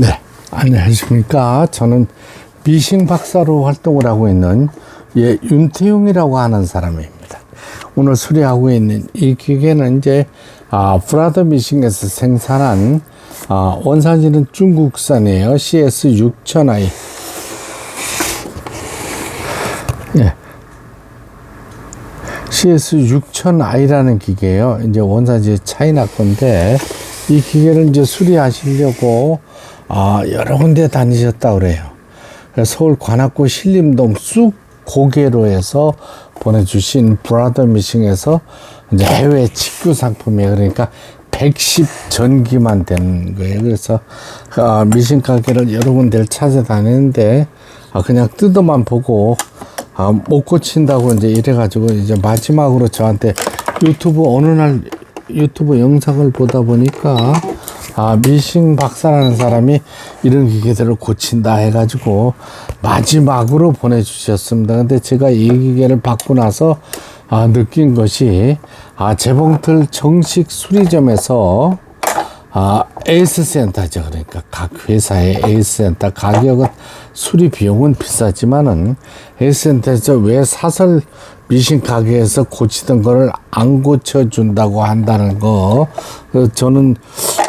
네, 안녕하십니까. 저는 미싱 박사로 활동을 하고 있는 예, 윤태용이라고 하는 사람입니다. 오늘 수리하고 있는 이 기계는 이제 아, 브라더 미싱에서 생산한 아, 원산지는 중국산이에요. CS 6000i. 예. CS 6000i라는 기계예요. 이제 원산지 차이나 건데 이 기계를 이제 수리하시려고 아, 여러 군데 다니셨다 그래요. 서울 관악구 신림동 쑥 고개로에서 보내주신 브라더 미싱에서 이제 해외 직구 상품이에요. 그러니까 110 전기만 되는 거예요. 그래서 아, 미싱 가게를 여러 군데를 찾아다니는데 아, 그냥 뜯어만 보고 아, 못 고친다고 이제 이래가지고 이제 마지막으로 저한테 유튜브 어느 날 유튜브 영상을 보다 보니까 아, 미싱 박사라는 사람이 이런 기계들을 고친다 해가지고 마지막으로 보내주셨습니다. 근데 제가 이 기계를 받고 나서 아, 느낀 것이 아, 재봉틀 정식 수리점에서 아, 에이스 센터죠. 그러니까 각 회사의 에이스 센터 가격은 수리 비용은 비싸지만은 에이스 센터에서 왜 사설 미신 가게에서 고치던 거를 안 고쳐 준다고 한다는 거, 그 저는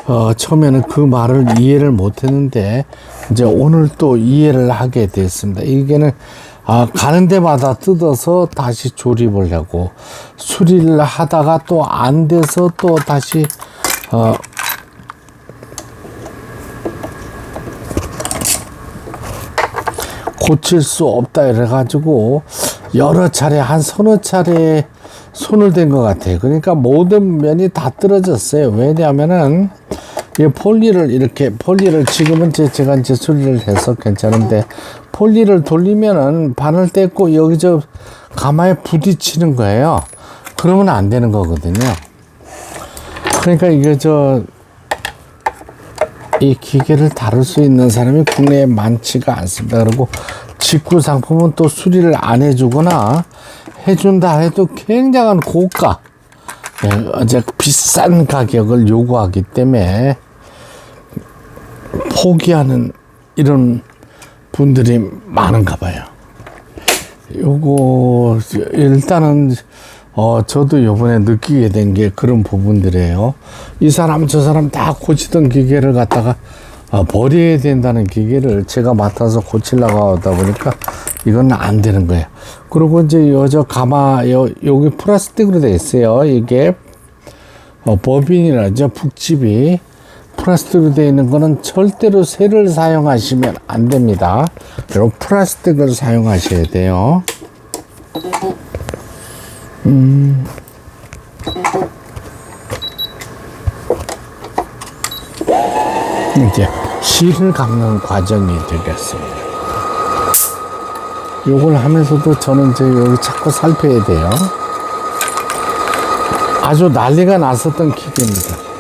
어, 처음에는 그 말을 이해를 못 했는데 이제 오늘 또 이해를 하게 됐습니다. 이게는 아, 가는 데마다 뜯어서 다시 조립을 하고 수리를 하다가 또 안 돼서 또 다시 어, 고칠 수 없다 이래가지고 여러 차례 한 서너 차례 손을 댄 것 같아요. 그러니까 모든 면이 다 떨어졌어요. 왜냐하면은 이 폴리를 이렇게 폴리를 지금은 제, 제가 이제 수리를 해서 괜찮은데 폴리를 돌리면은 바늘 떼고 여기저 가마에 부딪히는 거예요. 그러면 안 되는 거거든요. 그러니까 이게 저 이 기계를 다룰 수 있는 사람이 국내에 많지가 않습니다. 그리고 직구 상품은 또 수리를 안 해주거나 해준다 해도 굉장한 고가, 예, 어제 비싼 가격을 요구하기 때문에 포기하는 이런 분들이 많은가 봐요. 요거 일단은 어 저도 요번에 느끼게 된 게 그런 부분들이에요. 이 사람 저 사람 다 고치던 기계를 갖다가 어, 버려야 된다는 기계를 제가 맡아서 고치려고 하다 보니까 이건 안 되는 거예요. 그리고 이제 여저 가마 요 여기 플라스틱으로 돼 있어요. 이게 어, 법인이라죠 북집이 플라스틱으로 되어 있는 거는 절대로 쇠를 사용하시면 안 됩니다. 여러분 플라스틱을 사용하셔야 돼요. 음. 이제 실을 감는 과정이 되겠습니다. 요걸 하면서도 저는 이제 여기 자꾸 살펴야 돼요. 아주 난리가 났었던 기계입니다.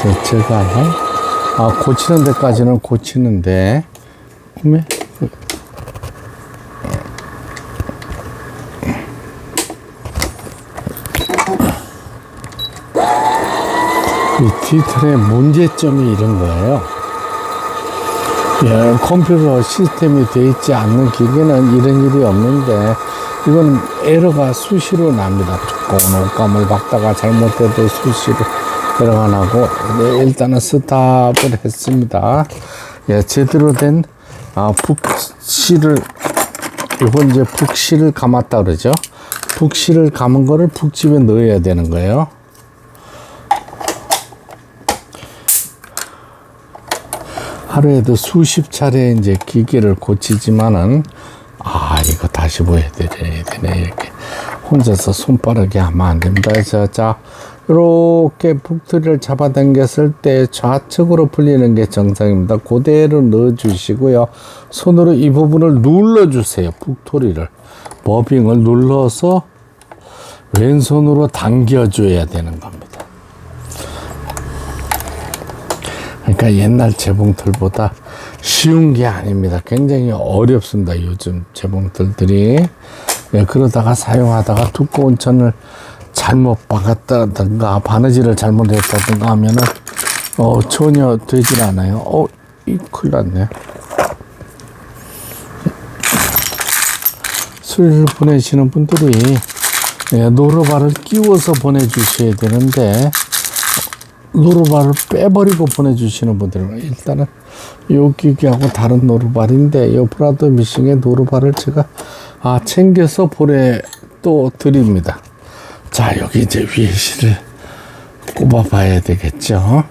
제가 아, 고치는 데까지는 고치는데 꿈에 이 디지털의 문제점이 이런 거예요. 예, 컴퓨터 시스템이 되어 있지 않는 기계는 이런 일이 없는데 이건 에러가 수시로 납니다. 두꺼운 옷감을 박다가 잘못해도 수시로 에러가 나고 네, 일단은 스탑을 했습니다. 예, 제대로 된 아, 북시를 이건 이제 북시를 감았다 그러죠. 북시를 감은 거를 북집에 넣어야 되는 거예요. 하루에도 수십 차례 이제 기계를 고치지만은 아 이거 다시 보여야 되네 이렇게 혼자서 손빠르게 하면 안 됩니다. 그래서 자 이렇게 북트리를 잡아당겼을 때 좌측으로 풀리는 게 정상입니다. 그대로 넣어주시고요. 손으로 이 부분을 눌러주세요. 북토리를 버빙을 눌러서 왼손으로 당겨줘야 되는 겁니다. 그러니까 옛날 재봉틀보다 쉬운 게 아닙니다. 굉장히 어렵습니다. 요즘 재봉틀들이. 예, 그러다가 사용하다가 두꺼운 천을 잘못 박았다든가 바느질을 잘못했다든가 하면은 어, 전혀 되질 않아요. 어, 이 큰일 났네. 술 보내시는 분들이 예, 노르바를 끼워서 보내주셔야 되는데 노르바를 빼버리고 보내주시는 분들은 일단은 요 기기하고 다른 노르발인데 요 프라도 미싱의 노르발을 제가 아 챙겨서 보내 또 드립니다. 자 여기 이제 위실을 꼽아봐야 되겠죠.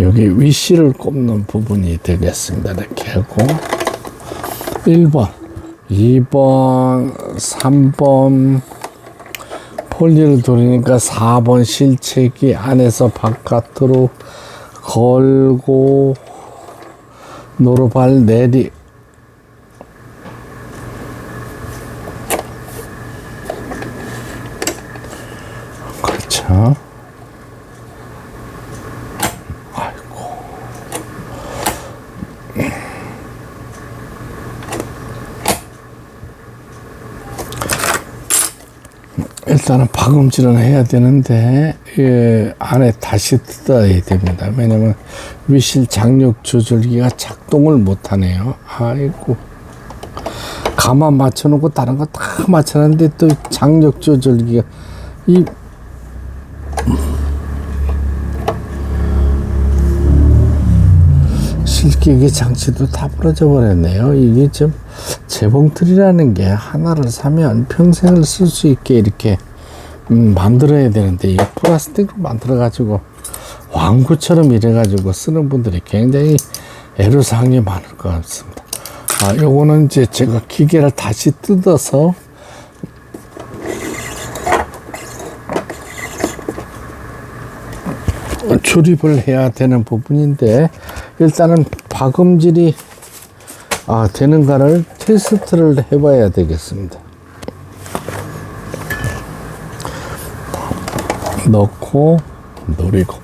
여기 위실을 꼽는 부분이 되겠습니다. 이렇게 하고 1번, 2번, 3번 폴리를 돌리니까 4번 실체기 안에서 바깥으로 걸고 노루발 내리 그렇죠. 아이고. 일단은 박음질은 해야 되는데 예, 안에 다시 뜯어야 됩니다. 왜냐면 위실 장력 조절기가 작동을 못하네요. 아이고 가만 맞춰놓고 다른 거 다 맞춰놨는데 또 장력 조절기가 이 실기기 장치도 다 부러져 버렸네요. 이게 좀 재봉틀이라는 게 하나를 사면 평생을 쓸 수 있게 이렇게 음, 만들어야 되는데 이 플라스틱으로 만들어 가지고 왕구처럼 이래 가지고 쓰는 분들이 굉장히 애로사항이 많을 것 같습니다. 아, 요거는 이제 제가 기계를 다시 뜯어서 조립을 해야 되는 부분인데 일단은 박음질이 아, 되는가를 테스트를 해봐야 되겠습니다. 넣고 노리고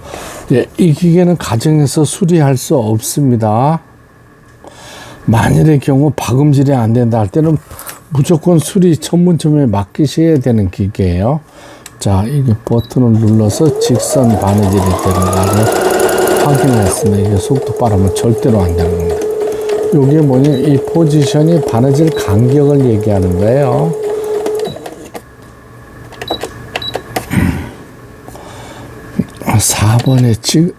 예, 이 기계는 가정에서 수리할 수 없습니다. 만일의 경우 박음질이 안 된다 할 때는 무조건 수리 전문점에 맡기셔야 되는 기계예요. 자, 이게 버튼을 눌러서 직선 바느질이 되는가를 확인했습니다. 속도 빠르면 절대로 안 되는 겁니다. 이게 뭐냐, 이 포지션이 바느질 간격을 얘기하는 거예요. 아, 4번에 찌,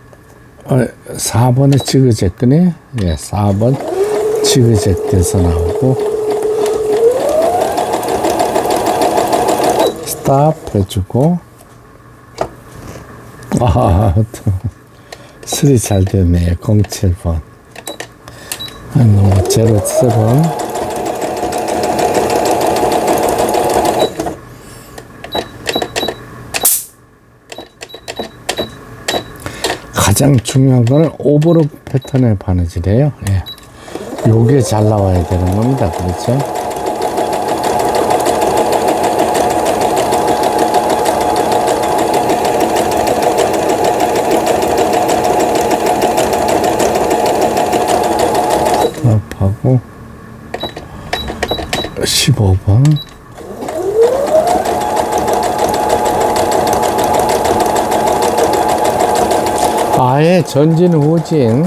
어, 4번에 지그재끄네? 예, 4번 지그재 돼서 나오고, 스탑 해주고, 아, 또, 술이 잘 됐네. 07번. 아, 너무 제로스러운. 가장 중요한 거는 오버룩 패턴의 바느질이에요. 예. 요게 잘 나와야 되는 겁니다. 그렇죠? 하고 15번? 아예 전진 후진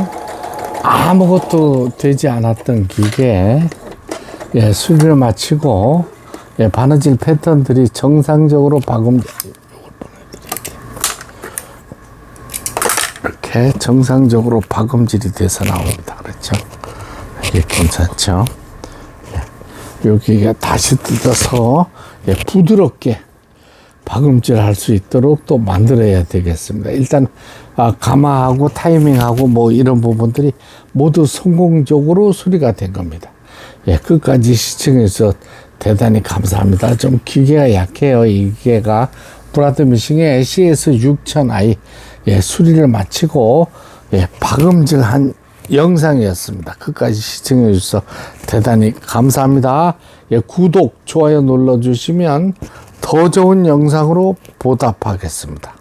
아무것도 되지 않았던 기계. 예, 수리를 마치고 예, 바느질 패턴들이 정상적으로 박음 이렇게 정상적으로 박음질이 돼서 나옵니다. 이게 괜찮죠? 예, 여기가 다시 뜯어서 예, 부드럽게 박음질 할 수 있도록 또 만들어야 되겠습니다. 일단 아, 가마하고 타이밍하고 뭐 이런 부분들이 모두 성공적으로 수리가 된 겁니다. 예, 끝까지 시청해서 대단히 감사합니다. 좀 기계가 약해요. 이 기계가 브라드 미싱의 CS 6000i 예, 수리를 마치고 예, 박음질 한 영상이었습니다. 끝까지 시청해 주셔서 대단히 감사합니다. 예, 구독, 좋아요 눌러주시면 더 좋은 영상으로 보답하겠습니다.